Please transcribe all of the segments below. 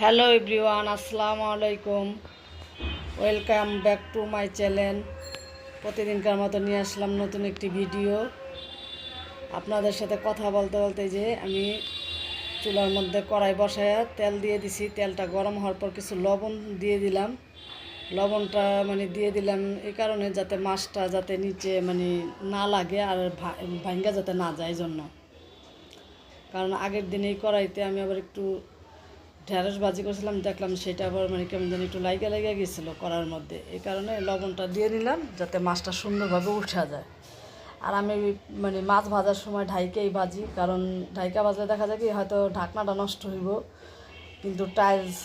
Hello everyone আসসালামু আলাইকুম welcome back to my channel প্রতিদিনকার মতো নিয়ে আসলাম নতুন একটি ভিডিও আপনাদের সাথে কথা বলতে বলতে যে আমি চুলার মধ্যে কড়াই বসায় তেল দিয়ে দিছি। তেলটা গরম হওয়ার পর কিছু লবণ দিয়ে দিলাম। লবণটা মানে দিয়ে দিলাম এই কারণে যাতে মাছটা যাতে নিচে মানে না লাগে আর ভাঙ্গা যাতে না যায় জন্য কারণ আগের দিন এই কড়াইতে আমি আবার একটু ঢেঁড়স ভাজি করেছিলাম, দেখলাম সেটা আবার মানে কেমন যেন একটু লাইগা লাইগা গেছিল করার মধ্যে। এই কারণে লবণটা দিয়ে নিলাম, যাতে মাছটা সুন্দরভাবে উঠা যায়। আর আমি মানে মাছ ভাজার সময় ঢাইকেই ভাজি, কারণ ঢাইকা ভাজলে দেখা যায় কি হয়তো ঢাকনাটা নষ্ট হইব, কিন্তু টাইলস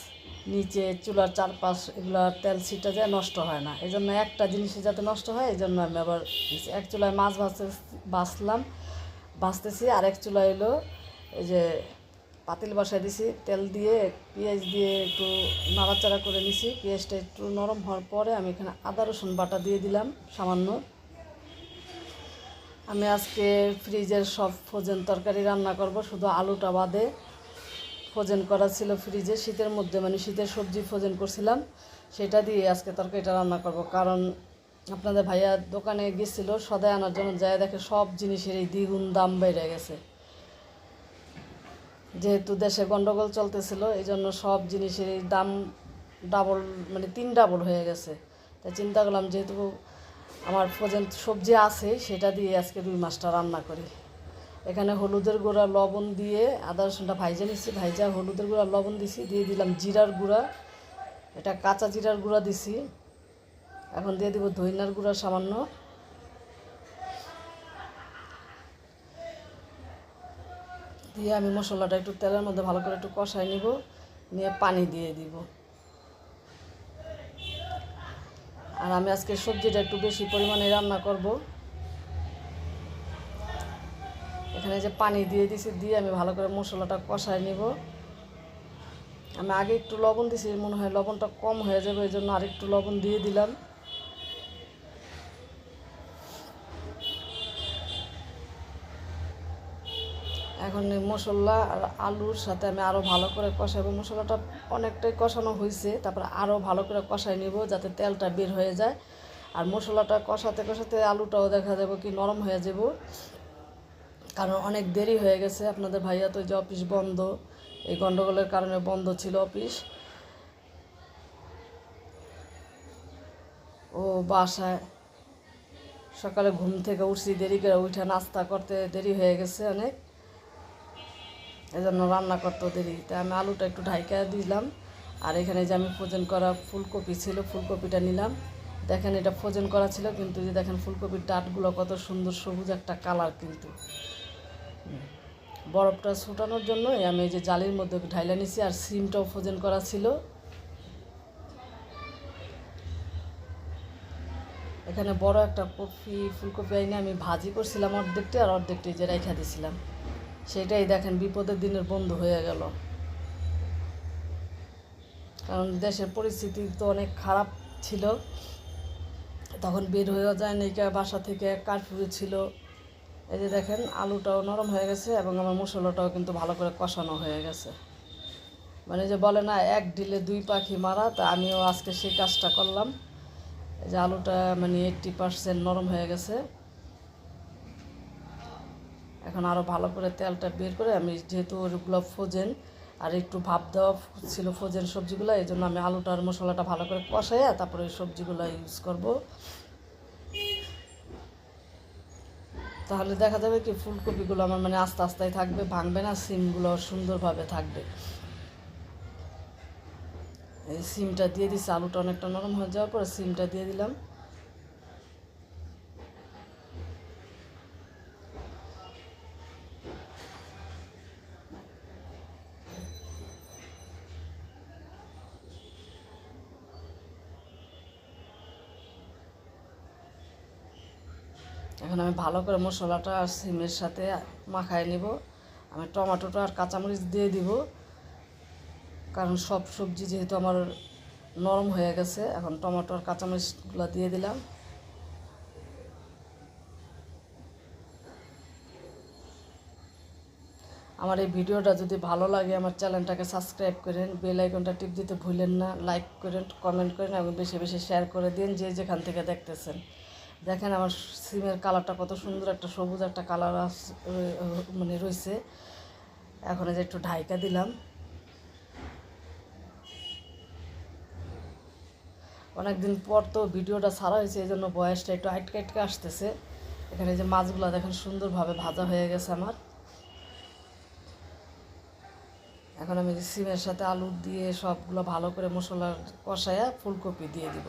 নিচে, চুলার চারপাশ, এগুলো তেল ছিটা যায়, নষ্ট হয় না। এই জন্য একটা জিনিসে যাতে নষ্ট হয় এই জন্য আমি আবার এক চুলায় মাছ ভাজতে বাছলাম ভাজতেছি আর এক চুলা এলো এই যে পাতিল বসাই দিছি, তেল দিয়ে, পেঁয়াজ দিয়ে একটু নাড়াচাড়া করে নিছি। পেঁয়াজটা একটু নরম হওয়ার পরে আমি এখানে আদা, রসুন বাটা দিয়ে দিলাম, সামান্য। আমি আজকে ফ্রিজের সব ফ্রোজেন তরকারি রান্না করব, শুধু আলুটা বাদে। ফ্রোজেন করা ছিল ফ্রিজে, শীতের মধ্যে মানে শীতের সবজি ফ্রোজেন করছিলাম, সেটা দিয়ে আজকে তরকারিটা রান্না করব। কারণ আপনাদের ভাইয়া দোকানে গেছিল সদাই আনার জন্য যায় দেখে সব জিনিসের এই দ্বিগুণ দাম বেড়ে গেছে। যেহেতু দেশে গন্ডগোল চলতেছিল এই জন্য সব জিনিসের দাম ডাবল মানে তিন ডাবল হয়ে গেছে। তাই চিন্তা করলাম যেহেতু আমার ফ্রোজেন সবজি আছে, সেটা দিয়ে আজকে রুই মাছটা রান্না করি। এখানে হলুদের গুঁড়া, লবণ দিয়ে আদা, রসুনটা ভাইজা নিচ্ছি ভাইজা হলুদের গুঁড়া, লবণ দিছি, দিয়ে দিলাম জিরার গুঁড়া। এটা কাঁচা জিরার গুঁড়া দিছি। এখন দিয়ে দিব ধইনার গুঁড়া সামান্য। দিয়ে আমি মশলাটা একটু তেলের মধ্যে ভালো করে একটু কষাই নিব, নিয়ে পানি দিয়ে দিব। আর আমি আজকে সবজিটা একটু বেশি পরিমাণে রান্না করব। এখানে যে পানি দিয়ে দিছি, দিয়ে আমি ভালো করে মশলাটা কষাই নিব। আমি আগে একটু লবণ দিছি, মনে হয় লবণটা কম হয়ে যাবে এই জন্য আরেকটু লবণ দিয়ে দিলাম। এখন মশলা আর আলুর সাথে আমি আরও ভালো করে কষাবো। মশলাটা অনেকটাই কষানো হয়েছে তারপর আরও ভালো করে কষাই নিব যাতে তেলটা বের হয়ে যায়। আর মশলাটা কষাতে কষাতে আলুটাও দেখা যাবে কি নরম হয়ে যাব। কারণ অনেক দেরি হয়ে গেছে। আপনাদের ভাইয়া তো যে অফিস বন্ধ, এই গণ্ডগোলের কারণে বন্ধ ছিল অফিস। ও বাসায় সকালে ঘুম থেকে উঠছি, দেরি করে উঠে নাস্তা করতে দেরি হয়ে গেছে অনেক। এই জন্য রান্না করতে দেরি তা আমি আলুটা একটু ঢাইকা দিলাম। আর এখানে যে আমি ফ্রোজেন করা ফুলকপি ছিল, ফুলকপিটা নিলাম। দেখেন এটা ফ্রোজেন করা ছিল, কিন্তু যে দেখেন ফুলকপির ডাটগুলো কত সুন্দর সবুজ একটা কালার কিন্তু। বরফটা ছুটানোর জন্য আমি এই যে জালির মধ্যে ঢাইলা নিছি, আর সিমটাও ফ্রোজেন করা ছিল। এখানে বড় একটা কপি, ফুলকপি আইনে আমি ভাজি করছিলাম অর্ধেকটি, আর অর্ধেকটি যে রেখা দিছিলাম। সেটাই দেখেন, বিপদের দিনের বন্ধু হয়ে গেল। কারণ দেশের পরিস্থিতি তো অনেক খারাপ ছিল। তখন বের হয়েও যায় নাইকা বাসা থেকে কারফিউ ছিল। এই যে দেখেন, আলুটাও নরম হয়ে গেছে এবং আমার মশলাটাও কিন্তু ভালো করে কষানো হয়ে গেছে। মানে যে বলে না, এক ঢিলে দুই পাখি মারা, তা আমিও আজকে সেই কাজটা করলাম। যে আলুটা মানে এইট্টি পার্সেন্ট নরম হয়ে গেছে। এখন আরও ভালো করে তেলটা বের করে আমি যেহেতু ওগুলো ফোজেন আর একটু ভাপ দেওয়া ছিল ফোজেন সবজিগুলো, এই জন্য আমি আলুটা আর মশলাটা ভালো করে কষাইয়া তারপরে ওই সবজিগুলো ইউজ করব। তাহলে দেখা যাবে কি ফুলকপিগুলো আমার মানে আস্তে আস্তেই থাকবে, ভাঙবে না, সিমগুলো সুন্দরভাবে থাকবে। এই সিমটা দিয়ে দিছি, আলুটা অনেকটা নরম হয়ে যাওয়ার পরে সিমটা দিয়ে দিলাম। এখন আমি ভালো করে মশলাটা আর সিমের সাথে মাখায় নিব। আমি টমেটোটা আর কাঁচামরিচ দিয়ে দিব, কারণ সব সবজি যেহেতু আমার নরম হয়ে গেছে, এখন টমেটো আর কাঁচামরিচগুলো দিয়ে দিলাম। আমার এই ভিডিওটা যদি ভালো লাগে, আমার চ্যানেলটাকে সাবস্ক্রাইব করেন, বেল আইকনটা টিপ দিতে ভুলেন না, লাইক করেন, কমেন্ট করেন, এবং বেশি বেশি শেয়ার করে দিন যে যেখান থেকে দেখতেছেন। দেখেন আমার সিমের কালারটা কত সুন্দর, একটা সবুজ একটা কালার মানে রয়েছে। এখন যে একটু ঢাইকা দিলাম। অনেকদিন পর তো ভিডিওটা ছাড়া হয়েছে, এই জন্য বয়সটা একটু আটকে আটকে আসতেছে। এখানে যে মাছগুলো দেখেন সুন্দরভাবে ভাজা হয়ে গেছে আমার। এখন আমি সিমের সাথে আলু দিয়ে সবগুলো ভালো করে মশলা কষায়া ফুলকপি দিয়ে দিব।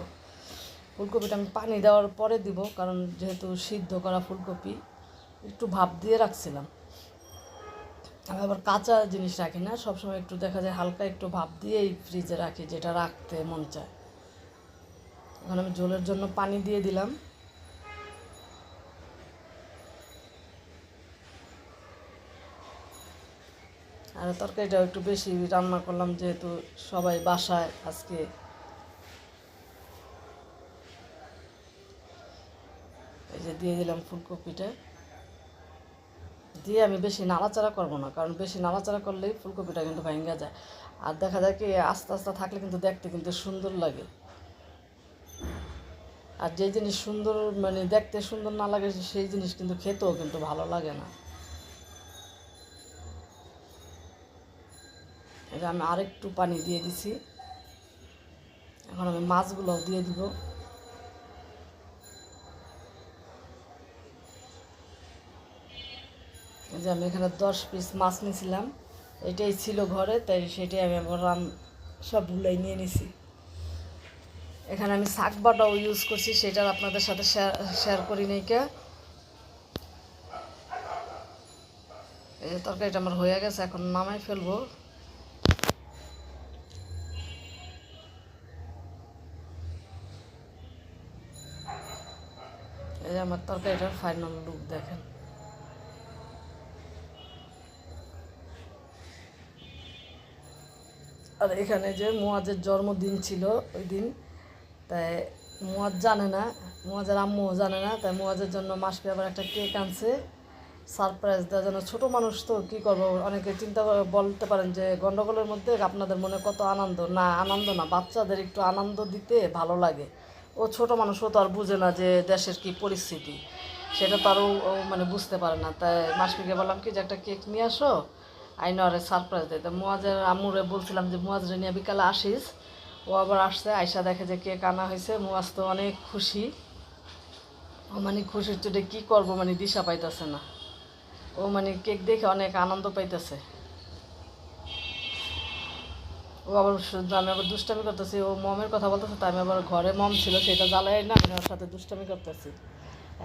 ফুলকপিটা আমি পানি দেওয়ার পরে দিব, কারণ যেহেতু সিদ্ধ করা ফুলকপি, একটু ভাপ দিয়ে রাখছিলাম। আমি আবার কাঁচা জিনিস রাখি না, সবসময় একটু দেখা যায় হালকা একটু ভাপ দিয়েই ফ্রিজে রাখি, যেটা রাখতে মন চায়। এখন আমি জলের জন্য পানি দিয়ে দিলাম। আর তরকারিটাও একটু বেশি রান্না করলাম, যেহেতু সবাই বাসায় আজকে এই যে দিয়ে দিলাম ফুলকপিটা। দিয়ে আমি বেশি নাড়াচাড়া করব না, কারণ বেশি নাড়াচাড়া করলেই ফুলকপিটা কিন্তু ভেঙে যায়। আর দেখা যায় কি, আস্তে আস্তে থাকলে কিন্তু দেখতে কিন্তু সুন্দর লাগে। আর যে জিনিস সুন্দর মানে দেখতে সুন্দর না লাগে, সেই জিনিস কিন্তু খেতেও কিন্তু ভালো লাগে না। এটা আমি আরেকটু পানি দিয়ে দিছি। এখন আমি মাছগুলো দিয়ে দিব। যে আমি এখানে দশ পিস মাছ নিয়েছিলাম, এটাই ছিল ঘরে, তাই সেটাই আমি আমার রান সব সবগুলোই নিয়ে নিছি। এখানে আমি শাক বাটাও ইউজ করছি সেটার আপনাদের সাথে শেয়ার শেয়ার করি নাই কে। এই তরকারিটা আমার হয়ে গেছে, এখন নামাই ফেলব। এই আমার তরকারিটার ফাইনাল লুক দেখেন। আর এখানে যে মোয়াজের জন্মদিন ছিল ওই দিন, তাই মোয়াজ জানে না মোয়াজের আম্মুও জানে না, তাই মোয়াজের জন্য মাসপি আবার একটা কেক আনছে। সারপ্রাইজ দেওয়ার জন্য ছোটো মানুষ তো, কী করব? অনেকে চিন্তা করে বলতে পারেন যে গণ্ডগোলের মধ্যে আপনাদের মনে কত আনন্দ? না আনন্দ না, বাচ্চাদের একটু আনন্দ দিতে ভালো লাগে। ও ছোট মানুষ, ও তো আর বুঝে না যে দেশের কি পরিস্থিতি। সেটা তো আরও ও মানে বুঝতে পারে না। তাই মাসপিকে বললাম কি যে একটা কেক নিয়ে আসো আইনা আরে সারপ্রাইজ দেয়। তা মোয়াজের আম্মুরে বলছিলাম যে মোয়াজরে নিয়ে বিকালে আসিস। ও আবার আসছে আয়সা দেখে যে কেক আনা হয়েছে। মোয়াজ তো অনেক খুশি। ও মানে খুশির চোটে কী করব মানে দিশা পাইতেছে না। ও মানে কেক দেখে অনেক আনন্দ পাইতেছে। ও আবার আমি আবার দুষ্টামি করতেছি। ও মমের কথা বলতেছে তাই আমি আবার ঘরে মম ছিল, সেটা জ্বালাই না, আমি ওর সাথে দুষ্টামি করতেছি।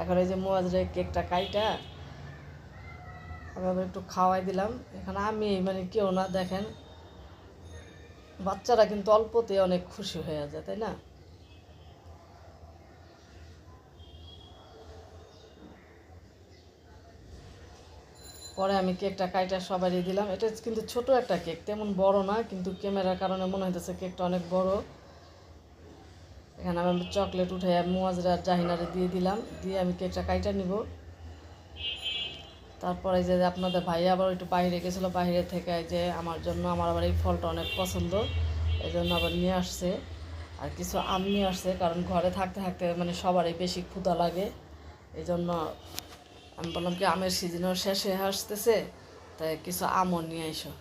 এখন এই যে মোয়াজরে কেকটা কাইটা আমি একটু খাওয়াই দিলাম। এখানে আমি মানে কেউ না, দেখেন। বাচ্চারা কিন্তু অল্পতে অনেক খুশি হয়ে যায়, তাই না? পরে আমি কেকটা কাইটা সবারই দিলাম। এটা কিন্তু ছোট একটা কেক, তেমন বড় না, কিন্তু ক্যামেরার কারণে মনে হইতেছে কেকটা অনেক বড়। এখানে আমি চকলেট উঠে মুয়াজরা জাহিনারে দিয়ে দিলাম। দিয়ে আমি কেকটা কাইটা নিব। তারপরে যে আপনাদের ভাই আবার একটু বাইরে গেছিল, বাইরে থেকে যে আমার জন্য আমার আবার এই ফলটা অনেক পছন্দ, এই জন্য আবার নিয়ে আসছে। আর কিছু আম নিয়ে আসছে, কারণ ঘরে থাকতে থাকতে মানে সবারই বেশি ক্ষুধা লাগে। এই জন্য আমি বললাম কি, আমের সিজনও শেষ হয়ে আসতেছে, তাই কিছু আমও নিয়ে এসো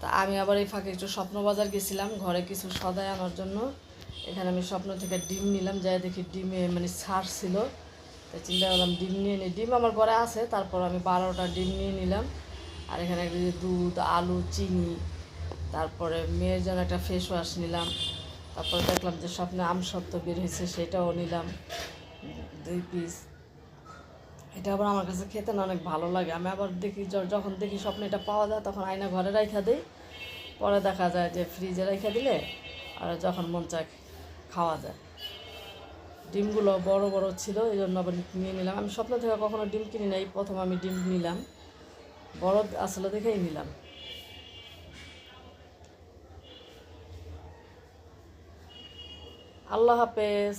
তা আমি আবার এই ফাঁকে একটু স্বপ্নবাজার গেছিলাম, ঘরে কিছু সদাই আনার জন্য। এখানে আমি স্বপ্ন থেকে ডিম নিলাম, যাই দেখি ডিমে মানে ছাড় ছিল। তাই চিন্তা করলাম ডিম নিয়ে নিই ডিম আমার ঘরে আছে, তারপর আমি বারোটা ডিম নিয়ে নিলাম। আর এখানে দুধ, আলু, চিনি, তারপরে মেয়ের জন্য একটা ফেস ওয়াশ নিলাম। তারপরে দেখলাম যে স্বপ্নে আমসত্ত্ব বের হয়েছে, সেটাও নিলাম। দুই পিস এটা আবার আমার কাছে খেতে না অনেক ভালো লাগে। আমি আবার দেখি যখন দেখি স্বপ্নে এটা পাওয়া যায়, তখন আয়না ঘরে রাইখা দিই। পরে দেখা যায় যে ফ্রিজে রেখে দিলে আর যখন মন চায় খাওয়া যায়। ডিমগুলো বড় বড় ছিল, এই জন্য আবার নিয়ে নিলাম। আমি স্বপ্ন থেকে কখনো ডিম কিনি নাই, প্রথম আমি ডিম নিলাম। বড় আসলে দেখেই নিলাম। আল্লাহ হাফেজ।